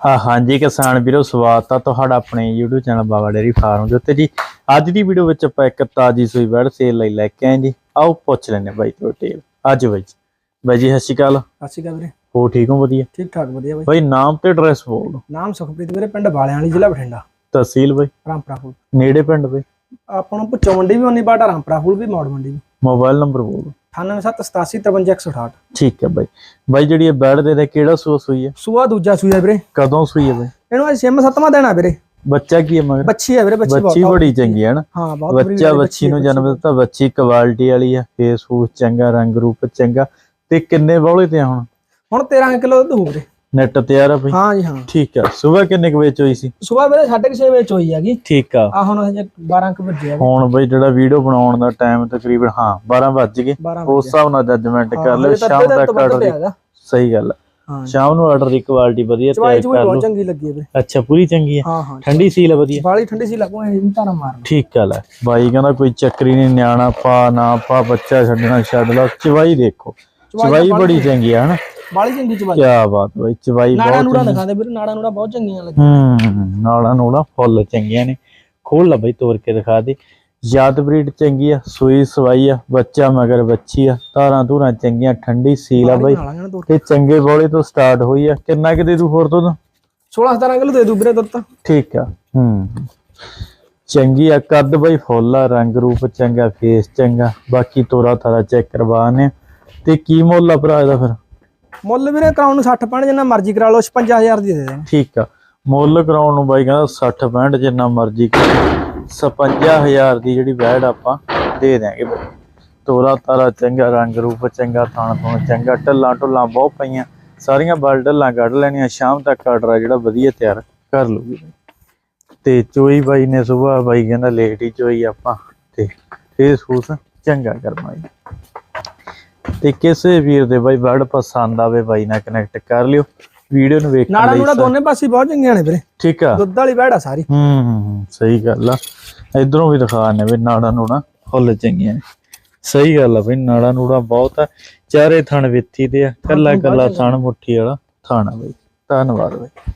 ਹਾਂਜੀ ਕਿਸਾਨ ਵੀਰੋ ਸਵਾਗਤ ਆ ਤੁਹਾਡਾ ਆਪਣੇ YouTube channel Baba dairy farm ਦੇ ਉੱਤੇ ਜੀ। ਅੱਜ ਦੀ ਵੀਡੀਓ ਵਿੱਚ ਆਪਾਂ ਇੱਕ ਤਾਜੀ ਸੂਈ ਬੈੜ ਸੇਲ ਲਈ ਲੈ ਕੇ ਆਏ ਜੀ। ਆਓ ਪੁੱਛ ਲੈਣੇ ਬਾਈ ਤੋਂ ਡਿਟੇਲ ਅੱਜ ਬਾਈ ਬਾਈ ਜੀ ਸਤਿ ਸ਼੍ਰੀ ਅਕਾਲ। ਸਤਿ ਸ਼੍ਰੀ ਅਕਾਲ ਵੀਰੇ। ਹੋ ਠੀਕ ਹੋ? ਵਧੀਆ। ਠੀਕ ਠਾਕ ਵਧੀਆ ਬਾਈ। ਬਾਈ ਨਾਮ ਤੇ ਐਡਰੈਸ ਬੋਲ ਦਿਓ। ਨਾਮ ਸੁਖਪ੍ਰੀਤ ਵੀਰੇ ਪਿੰਡ ਬਾਲਿਆਂ ਵਾਲੀ ਜ਼ਿਲ੍ਹਾ ਬਠਿੰਡਾ। ਤਹਿਸੀਲ ਬਾਈ। ਰਾਮਪੁਰਾ ਫੂਲ ਨੇੜੇ ਪਿੰਡ ਬਾਈ। ਆਪਾਂ ਨੂੰ ਪੁੱਛੋ ਮੰਡੀ ਵੀ ਉਨੀ ਬਾਟਾ ਰਾਮਪੁਰਾ ਫੂਲ ਵੀ ਮੌੜ ਮੰਡੀ ਮੋਬਾਈਲ ਨੰਬਰ ਬੋਲ ਦਿਓ। 9787853168 ਠੀਕ ਹੈ ਬਾਈ। ਬਾਈ ਜਿਹੜੀ ਇਹ ਬੈੜ ਦੇ ਦਾ ਕਿਹੜਾ ਸੂਆ ਸੂਈ ਹੈ? ਸੂਆ ਦੂਜਾ ਸੂਆ ਵੀਰੇ। ਕਦੋਂ ਸੂਈ ਹੈ ਬਾਈ? ਇਹਨੂੰ ਅੱਜ ਛੇਵਾਂ ਸੱਤਵਾਂ ਦੇਣਾ ਵੀਰੇ। ਬੱਚਾ ਕੀ ਹੈ ਮਗਰ? ਬੱਚੀ ਹੈ ਵੀਰੇ ਬੱਚੀ ਬੱਚੀ ਬੜੀ ਚੰਗੀ ਹੈ ਨਾ? ਹਾਂ ਬਹੁਤ ਬੱਚਾ ਬੱਚੀ ਨੂੰ ਹੈ, ਜਨਮ ਦਿੱਤਾ ਬੱਚੀ ਕੁਆਲਿਟੀ ਵਾਲੀ ਆ ਫੇਸ ਫੂਸ ਚੰਗਾ ਰੰਗ ਰੂਪ ਚੰਗਾ। ਤੇ ਕਿੰਨੇ ਬੌਲੇ ਤੇ ਆ ਹੁਣ? ਹੁਣ 13 ਕਿਲੋ ਹੋ ਵੀਰੇ। ਨੈਟ ਤਿਆਰ ਆ ਬਈ? ਹਾਂ ਜੀ ਹਾਂ। ਠੀਕ ਆ। ਸਵੇਰ ਕਿੰਨੇ ਕੁ ਵਜੇ ਹੋਈ ਸੀ? ਸੂਆ ਵੀਰੇ 6:30 ਵਜੇ ਚੋਈ ਹੈਗੀ। ਠੀਕ ਆ। ਆ ਹੁਣ ਹਜੇ 12 ਕੁ ਵਜੇ ਆ ਹੁਣ ਬਈ ਜਿਹੜਾ ਵੀਡੀਓ ਬਣਾਉਣ ਦਾ ਟਾਈਮ ਤਕਰੀਬਨ ਹਾਂ 12 ਵੱਜ ਗਏ। 12 ਉਸ ਹਿਸਾਬ ਨਾਲ ਜੱਜਮੈਂਟ ਕਰ ਲਿਓ। ਤਾਂ ਸ਼ਾਮ ਤੋਂ ਆਰਡਰ ਦੀ ਹੈਗਾ। ਸਹੀ ਗੱਲ ਆ। ਹਾਂ ਸ਼ਾਮ ਨੂੰ ਆਰਡਰ ਦੀ ਕੁਆਲਿਟੀ ਵਧੀਆ ਤਿਆਰ ਚੂਈ ਕਰ ਬਹੁਤ ਲਓ। ਚੰਗੀ ਲੱਗੀ ਹੈ ਵੀਰੇ ਅੱਛਾ ਪੂਰੀ ਚੰਗੀ ਹਾਂ ਹਾਂ। ਠੰਡੀ ਸੀਲ ਆ ਵਧੀਆ? ਬਾਲੀ ਠੰਡੀ ਸੀ ਲੱਗੂ ਇਹ ਧਾਰਾ ਮਾਰਨਾ। ਠੀਕ ਆ। ਲੈ ਬਾਈ ਕਹਿੰਦਾ ਕੋਈ ਚੱਕਰੀ ਨਹੀਂ ਨਿਆਣਾ ਪਾ ਨਾ ਪਾ ਬੱਚਾ ਛੱਡਣਾ ਛੱਡ ਲਓ ਚਵਾਈ ਦੇਖੋ। ਚਵਾਈ ਬੜੀ ਚੰਗੀ ਆ ਹਨਾ? ਬਾਲੀ ਚੰਗੀ ਚਵਾਈ ਕੀ ਬਾਤ ਬਾਈ ਚਵਾਈ ਨਾੜਾ ਬਹੁਤ ਨੂੜਾ ਦਿਖਾਦੇ ਵੀਰੇ ਨਾੜਾ ਨੂੜਾ ਬਹੁਤ ਚੰਗੀਆਂ ਲੱਗੀਆਂ ਹੂੰ ਨਾਲਾਂ ਨੂੜਾ ਫੁੱਲ ਚੰਗੀਆਂ ਨੇ। ਖੋਲ ਲਾ ਬਈ ਤੋੜ ਕੇ ਦਿਖਾ ਦੇ। ਯਾਦ ਬਰੀਡ ਚੰਗੀ ਆ ਸੂਈ ਸਵਾਈ ਆ ਬੱਚਾ ਮਗਰ ਬੱਚੀ ਆ ਧਾਰਾਂ ਧੂਰਾਂ ਚੰਗੀਆਂ ਠੰਡੀ ਸੀਲ ਆ ਬਈ। ਦੋ ਤੇ ਚੰਗੇ ਬੋਲੇ ਤੋਂ ਸਟਾਰਟ ਹੋਈ ਆ। ਕਿੰਨਾ ਕਿ ਦੇ ਦੂ ਹੋਰ ਤੋਂ 16 17 ਕਿਲੋ ਦੇ ਦੂ ਵੀਰੇ ਦੁੱਧ ਤਾਂ। ਠੀਕ ਆ ਹੂੰ। ਚੰਗੀ ਆ ਕੱਦ ਬਈ ਫੁੱਲ ਆ ਰੰਗ ਰੂਪ ਚੰਗਾ ਫੇਸ ਚੰਗਾ। ਬਾਕੀ ਤੋਰਾ ਤਾਰਾ ਚੈੱਕ ਕਰਵਾਣੇ ਤੇ ਕੀ ਮੁੱਲ ਆ ਭਰਾ ਇਹਦਾ ਫਿਰ? ਮੁੱਲ ਵੀਰੇ ਕਰਾਉਣ ਨੂੰ 60 65 ਜਿੰਨਾ ਮਰਜ਼ੀ ਕਰਾ ਲਓ 55000 ਦੀ ਦੇ ਦੇਣਾ। ਠੀਕ ਆ। ਮੁੱਲ ਕਰਾਉਣ ਨੂੰ ਬਾਈ ਕਹਿੰਦਾ 60 65 ਜਿੰਨਾ ਮਰਜ਼ੀ 55000 ਦੀ ਜਿਹੜੀ ਵੈੜ ਆਪਾਂ ਦੇ ਦਿਆਂਗੇ ਤੋਰਾ ਤਾਰਾ ਚੰਗਾ, ਰੰਗ ਰੂਪ ਚੰਗਾ, ਥਾਣ ਥੁਣ ਚੰਗਾ, ਢੱਲਾਂ ਢੁੱਲਾਂ ਬਹੁਤ ਪਈਆਂ। ਸਾਰੀਆਂ ਬਲ ਢੱਲਾਂ ਕੱਢ ਲੈਣੀਆਂ, ਸ਼ਾਮ ਤੱਕ ਆਰਡਰ ਜਿਹੜਾ ਵਧੀਆ ਤਿਆਰ ਕਰ ਲੂਗੀ ਤੇ ਚੋਈ ਬਾਈ ਨੇ ਸਵੇਰ ਬਾਈ ਕਹਿੰਦਾ ਲੇਟ ਹੀ ਚੋਈ ਆਪਾਂ ਤੇ ਫੇਸ ਫੂਸ ਚੰਗਾ ਕਰਵਾਈ ਤੇ ਕਿਸੇ ਵੀਰ ਦੇ ਬਾਈ ਵਰਡ ਪਸੰਦ ਆਵੇ ਬਾਈ ਨਾਲ ਕਨੈਕਟ ਕਰ ਲਿਓ। ਵੀਡੀਓ ਨੂੰ ਵੇਖਣ ਨਾੜਾ ਲਈ ਨੂੜਾ ਦੋਨੇ ਪਾਸੇ ਬਹੁਤ ਚੰਗੀਆਂ ਨੇ ਵੀਰੇ। ਠੀਕ ਆ। ਦੁੱਧ ਵਾਲੀ ਆ ਸਾਰੀ। ਹੂੰ ਹੂੰ, ਸਹੀ ਗੱਲ ਆ। ਇਧਰੋਂ ਵੀ ਦਿਖਾ ਨੇ ਵੀ ਨਾੜਾ ਨੂੜਾ ਫੁੱਲ ਚੰਗੀਆਂ ਨੇ। ਸਹੀ ਗੱਲ ਆ ਬਈ ਨਾੜਾ ਨੂੜਾ ਬਹੁਤ ਆ। ਚਾਰੇ ਥਣ ਵਿੱਥੀ ਦੇ ਆ ਕੱਲਾ ਕੱਲਾ ਥਣ ਮੁੱਠੀ ਵਾਲਾ ਥਣ ਬਈ। ਧੰਨਵਾਦ ਬਈ।